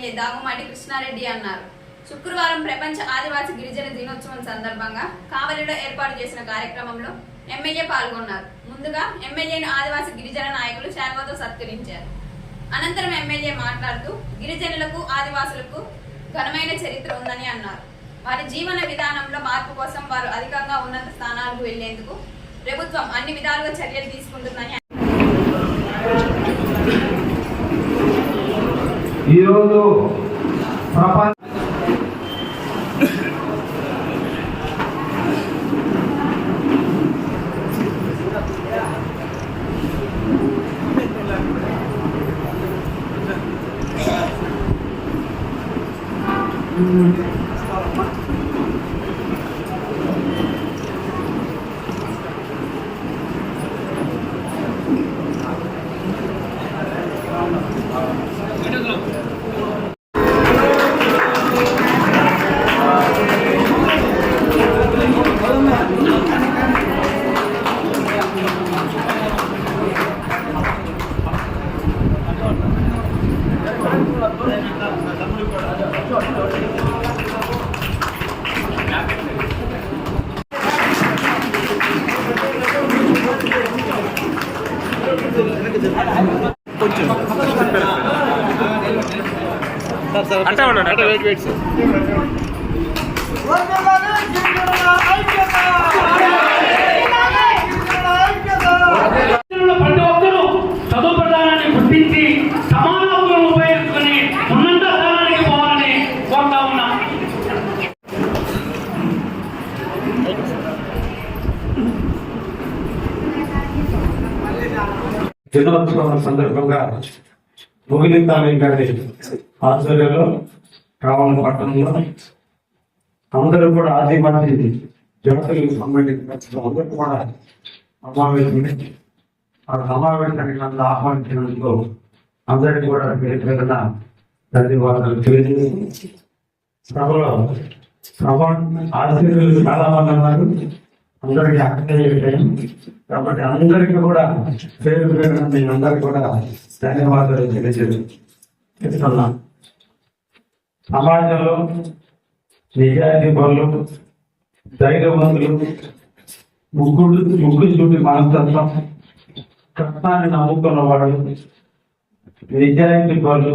MLA దాగుమాటి Krishna Reddy అన్నారు. శుక్రవారం ప్రపంచ ఆదివాసీ గిరిజన దినోత్సవం సందర్భంగా కావలిలో ఏర్పాటు చేసిన కార్యక్రమంలో ఎమ్మెల్యే పాల్గొన్నారు. ముందుగా ఎమ్మెల్యేను ఆదివాసీ గిరిజన నాయకులు శాల్వతో సత్కరించారు. అనంతరం ఎమ్మెల్యే మాట్లాడుతూ గిరిజనులకు ఆదివాసులకు ఘనమైన చరిత్ర ఉందని అన్నారు. వారి జీవన విధానంలో మార్పు కోసం వారు అధికంగా ఉన్నత స్థానాలకు వెళ్ళేందుకు ప్రభుత్వం అన్ని విధాలుగా చర్యలు తీసుకుంటుందని ఈరోజు ప్రపంచ అట్టే ఉండండి అంటే. వెయిట్ వెయిట్ సార్ దినోత్సవం సందర్భంగా ముగిలితాలి గారి ఆధ్వర్యంలో రావణ పట్టణంలో అందరూ కూడా ఆదివాసీ జనతలకు సంబంధించిన అందరూ కూడా సమావేశం ఆ సమావేశానికి నన్ను ఆహ్వానించినందుకు అందరికీ కూడా పేరు పేరున ధన్యవాదాలు తెలియజేసి సభలో సభ ఆశీర్వాదాలు చాలా మంది ఉన్నారు. అందరికీ అక్కడే కాబట్టి అందరికీ కూడా పేరు పేరు మీ అందరికీ కూడా ధన్యవాదాలు తెలియజేస్తున్నా సమాజంలో నిజాయితీ పనులు ధైర్యవంతులు ముగ్గుడు ముగ్గు చూపి మనస్తత్వం కష్టాన్ని నమ్ముకున్న వాడు నిజాయితీ పనులు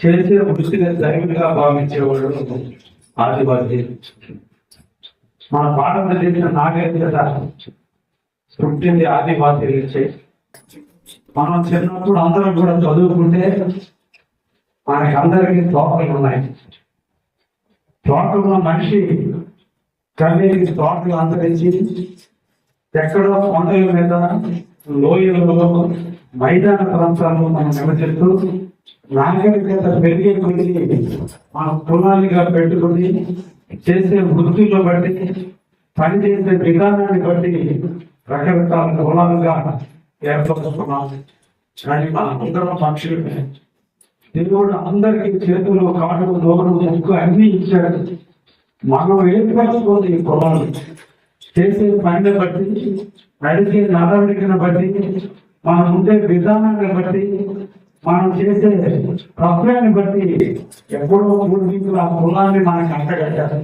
చేసే వృత్తిని దైవంగా భావించేవాడు ఆదివాసీ మన భారతదేశ నాగరికత పుట్టింది ఆదివాసీ నుంచే. మనం చిన్నప్పుడు అందరం కూడా చదువుకుంటే మనకి అందరికీ తోటలు ఉన్నాయి. తోటలో మనిషి కన్నీరికి తోటలు అంతరించి ఎక్కడో కొండల మీద లోయలలో మైదాన ప్రాంతాల్లో మనం నివసిస్తూ నాగరికత పెరిగే కొద్ది మన కులాలుగా పెట్టుకుని చేసే వృత్తిలో బట్టి పనిచేసే విధానాన్ని బట్టి రకరకాల కులాలుగా ఏర్పరుస్తున్నాం కానీ మన అందరం పక్షులమే దేవుడు అందరికీ చేతులు కాళ్ళు నోరు ముక్కు అన్ని ఇచ్చాడు. మనం ఏర్పరచుకోదు ఈ కులాలు చేసే పనిని బట్టి నడిచే నడవడికను బట్టి మనం ఉండే విధానాన్ని బట్టి మనం చేసే ప్రక్రియని బట్టి ఎప్పుడో పూర్వీకులు ఆ కులాన్ని మనకు అంటగట్టారు.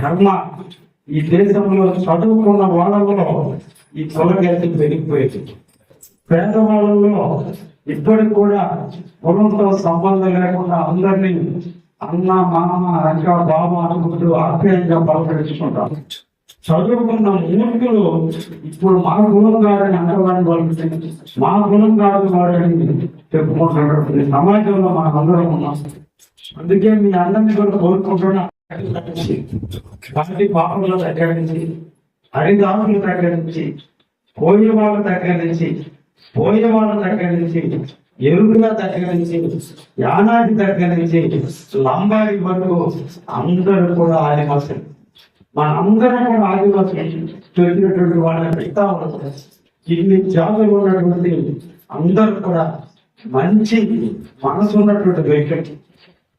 కర్మ ఈ దేశంలో చదువుకున్న వాళ్ళలో ఈ కులగతి పెరిగిపోయింది. పేదవాళ్ళలో ఇప్పటికి కూడా కులంతో సంబంధం లేకుండా అందరినీ అన్న మామ రంగ బాబు అనుకుంటూ ఆప్యాయంగా పలకరించుకుంటారు. చదువుకున్న మూర్ఖులు ఇప్పుడు మా కులం కాదని అంటవాడిని వాళ్ళు మా కులం కాదు వాడని చెప్పుకుంటున్నారు సమాజంలో మనం అందరం ఉన్నాం. అందుకే మీ అందరినీ కూడా కోరుకుంటున్నా. పార్టీ పాపల దగ్గర నుంచి హరిదాసుల దగ్గర నుంచి పోయే వాళ్ళ దగ్గర నుంచి పోయే వాళ్ళ దగ్గర నుంచి ఎరువుల దగ్గర నుంచి యానాది దగ్గర నుంచి లంబాడి వరకు అందరూ కూడా ఆదివాసులు మన అందరం కూడా ఆదివాసులు తెలిసినటువంటి వాళ్ళని పెడతా ఉంటారు ఇన్ని జాతులు ఉన్నటువంటి అందరూ కూడా మంచి మనసు ఉన్నటువంటి వ్యక్తి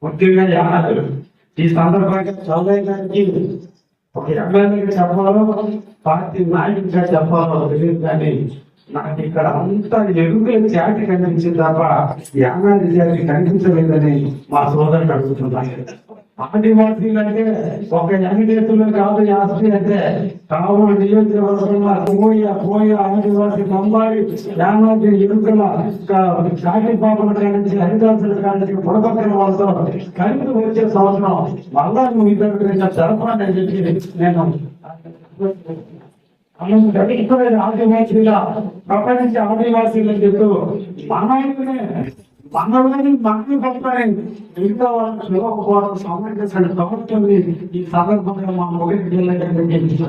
ముఖ్యంగా యానాదులు. ఈ సందర్భంగా చౌదయ్య గారికి ఒక ఎమ్మెల్యేగా చెప్పాలో పార్టీ నాయకుడిగా చెప్పాలో తెలియదు కానీ నాకు ఇక్కడ అంతా ఎరుకుల జాతి కనిపించింది తప్ప యానాది జాతి కనిపించలేదని మా సోదరుడు అడుగుతున్నాను ఆదివాసీలు అంటే ఒక వెంకటేశ్వరులు కాదు యాస్తి అంటే కావున నియోజకవర్గంలో పోయ పోయ ఆదివాసీ బొంబాయి యానాది ఎరుకల కాకి పాపల కానించి హరిదాసుల కానించి పురపక్కల వాళ్ళతో కలిపి వచ్చే సంవత్సరం మళ్ళా నువ్వు ఇద్దరు తరఫున నేను చెప్పి నేను ఆదివాసీగా ప్రపంచ ఆదివాసీలు చెప్తూ మనల్ని మనల్ని మనల్ని పంపాలి మిగతా వాళ్ళకి పిలవకపోవడం సమావేశాన్ని ప్రభుత్వం ఈ సందర్భంగా మా మొదటి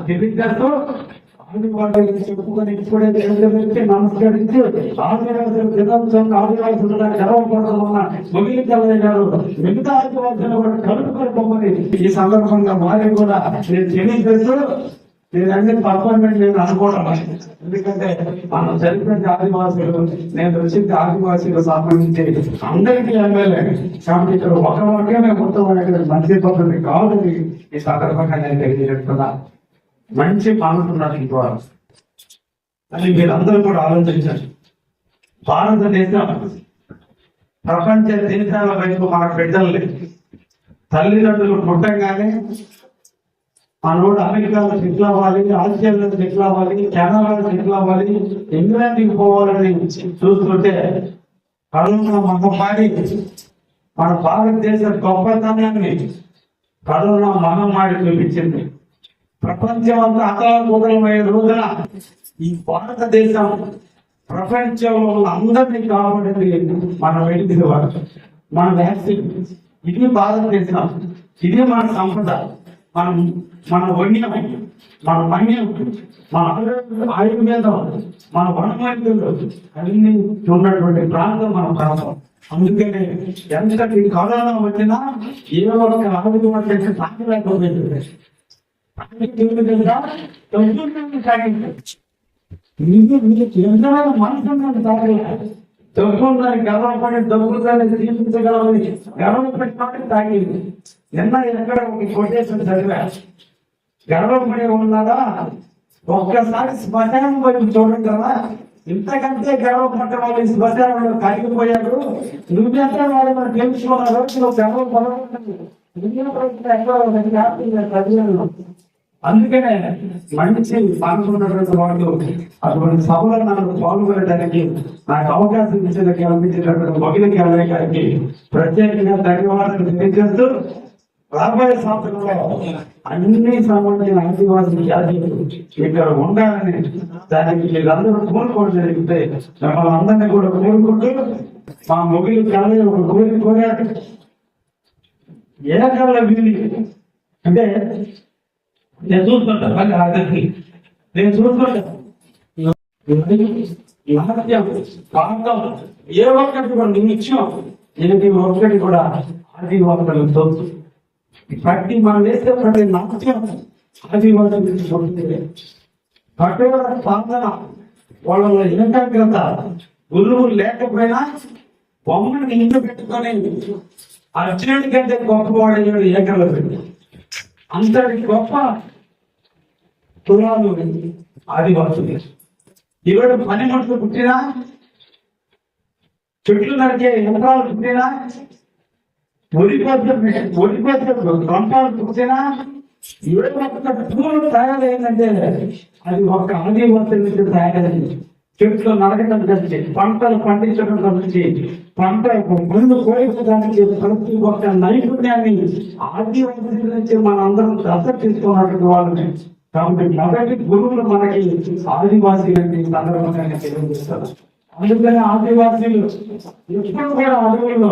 తెలియజేస్తూ చెప్పుకొని ఇప్పుడే తెలియజేసి నమస్కరించి ఆదివాసుల దినోత్సవం ఆదివాసులుగా గర్వపడడం వల్ల ముగిలి గారు మిగతా ఆదివాసులు కూడా కలుపుకొని పొమ్మని. ఈ సందర్భంగా వారిని కూడా నేను తెలియజేస్తూ నేను అన్ని పర్ఫార్మెన్స్ నేను అనుకోవడం ఎందుకంటే మనం చనిపోయిన ఆదివాసులు నేను వచ్చింది ఆదివాసీలకు సంబంధించి అందరికీ ఎమ్మెల్యే కాబట్టి ఇక్కడ ఒక వర్గమే మొత్తం ఇక్కడ మంచి పద్ధతి కాదని ఈ సందర్భంగా నేను తెలియజేస్తున్నా. మంచి మానుతున్నారు ఇంకో అని మీరందరూ కూడా ఆలోచించారు. భారతదేశం ప్రపంచ దేశాల వైపు మన బిడ్డల్ని తల్లిదండ్రులు పుట్టంగానే మనోడు అమెరికాలో సెటిల్ అవ్వాలి ఆస్ట్రేలియాలో సెటిల్ అవ్వాలి కెనడాలో సెటిల్ అవ్వాలి ఇంగ్లాండ్కి పోవాలని చూస్తుంటే కరోనా మగమాడి మన భారతదేశ గొప్పతనాన్ని కళ్ళలో మగమాడి చూపించింది. ప్రపంచం అంతా అతలాకుతలమయ్యే రోజున ఈ భారతదేశం ప్రపంచంలో అందరినీ కాపాడింది మన మెడిసిన్ మన వ్యాక్సిన్. ఇది భారతదేశం. ఇది మన సంపద. మనం మన వన్యం మన మన్యం మన ఆయుర్వేదం మన వనమైతులు అన్ని ఉన్నటువంటి ప్రాంతం మన ప్రాంతం అందుకనే ఎంతటి కరోనా వచ్చినా ఏ ఒక్క ఆరోగ్యం చేసి తాకలేకపోయింది దొంగలని గర్వపడి దొంగలని తీర్పించగలని గర్వపడి తాగింది నిన్న ఎక్కడ ఒక కొటేషన్ చదివా గర్వపడి ఉన్నారా ఒక్కసారి శ్మశానం వైపు చూడండి కదా ఇంతకంటే గర్వపడ్డ వాళ్ళు ఈ శ్మశానంలో కలిగిపోయారు నువ్వెంత వాళ్ళు మనం తెలుసుకున్నారు నువ్వు గర్వపడవు అందుకనే మంచి పాల్గొన్నటువంటి వాళ్ళు అటువంటి సభలో నాకు పాల్గొనడానికి నాకు అవకాశం ఇచ్చిన కల్పించినటువంటి మహిళ కేవలం గారికి ప్రత్యేకంగా ధన్యవాదాలు తెలియజేస్తూ రాబోయే సంవత్సరంలో అన్ని సంబంధించిన ఆదివాసీ జాతీయులు ఇక్కడ ఉండాలని దానికి మీరందరూ కోరుకోవడం జరిగితే మిమ్మల్ని అందరినీ కూడా కోరుకుంటూ మా మొగిలి కాలేజీ ఒక కోరిక కోరాడు ఏకల వీధి అంటే నేను చూసుకుంటా మళ్ళీ ఆఖరికి నేను చూసుకుంటా నాట్యం పాఠం ఏ ఒక్కటి కూడా నిత్యం ఇది ఒక్కటి కూడా ఆదివాసులకు తోచు ప్రతి మనం వేస్తే ప్రతి నాట్యం ఆదివాసులకు చూస్తుంది కఠోర సాధన వాళ్ళ ఏకాగ్రత గురువు లేకపోయినా బొమ్మని ఇంట్లో పెట్టుకొని అర్జునుడి కంటే గొప్పవాడయ్యాడు ఏకలవ్యుడు. అంతటి గొప్ప కులాలు ఆదివాసులు. ఈరోజు పని మనుషులు పుట్టినా చెట్లు నరికే యంత్రాలు పుట్టినా ఒడిపోత ఒడిపోత రంపాలు పుట్టినా ఈరోజు ఒక్క పూలు తయారైందంటే అది ఒక ఆదివాసుల నుంచి తయారైంది చెట్లు నరకడం కలిసి పంటలు పండించడం కలిసి పంట ముందు కోయడానికి ప్రతి ఒక్క నైపుణ్యాన్ని ఆదివాసీ నుంచి మనందరం దశ తీసుకున్నటువంటి వాళ్ళని కాబట్టి మొదటి గురువులు మనకి ఆదివాసీలని సందర్భంగా తెలియజేస్తారు అందుకని ఆదివాసీలు ఎప్పుడు కూడా అడవుల్లో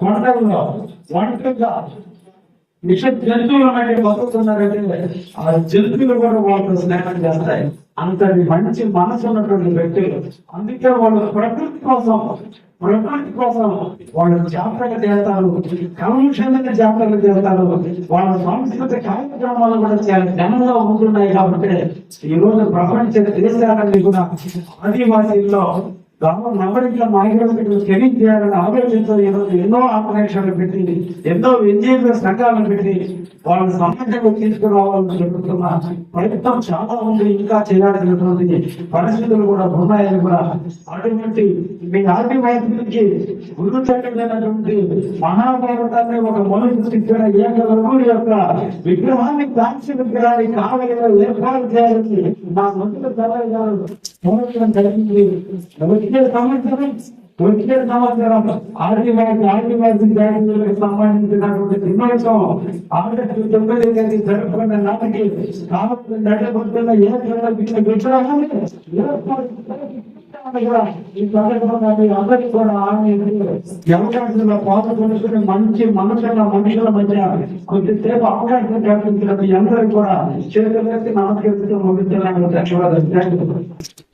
కొండల్లో ఒంటరిగా విష జంతువులు అనేవి బతుకుతున్నారంటే ఆ జంతువులు కూడా వాళ్ళతో స్నేహం చేస్తాయి. అంతటి మంచి మనసు ఉన్నటువంటి వ్యక్తులు. అందుకే వాళ్ళు ప్రకృతి కోసం ప్రకృతి కోసం వాళ్ళు జాతరలు చేస్తారు కలుషంగా జాతరలు చేస్తారు. వాళ్ళ సాంస్కృతిక కార్యక్రమాలు కూడా చాలా ఘనంగా ఉంటున్నాయి కాబట్టి ఈ రోజు ప్రపంచ దేశాలన్నీ కూడా ఆదివాసీల్లో గ్రామ నగరిక కెరీర్ చేయాలని ఆలోచించే ఈరోజు ఎన్నో ఆపరేషన్లు పెట్టి ఎన్నో ఎన్జిఓ సంఘాలను పెట్టి వాళ్ళని సమాజంలో తీసుకురావాలని చెబుతున్న ప్రయత్నం చాలా ఉంది ఇంకా చేయాల్సినటువంటి పరిస్థితులు కూడా ఉన్నాయని కూడా అటువంటి మీ ఆదివాసులకి వైద్యులకి చట్టమైనటువంటి మహాభారతాన్ని ఒక మనుషు శిక్షణ ఏకలవుడి యొక్క విగ్రహాన్ని కాంక్ష విగ్రహాన్ని కావలిలో ఏర్పాటు చేయాలని మా మంత్రులు సలహా సంవత్సరం జరిగింది వచ్చే సంవత్సరం వచ్చే సంవత్సరం ఆర్టీ ఆదివాసి జాయింట్ సంబంధించినటువంటి దినోత్సవం ఆగస్టు తొమ్మిది తేదీ జరుపుకున్న నాటికి కావలసిన నడబడుతున్న ఏ విగ్రహాన్ని ఏర్పాటు అందరికీ కూడా ఆమె అవకాశంలో పాల్గొనుకుని మంచి మనుషుల మనుషుల మధ్య కొద్దిసేపు అవకాశం కల్పించిన మీ అందరికీ కూడా చేతులెత్తి నమస్కరిస్తూ ముగించాలని ధన్యవాదాలు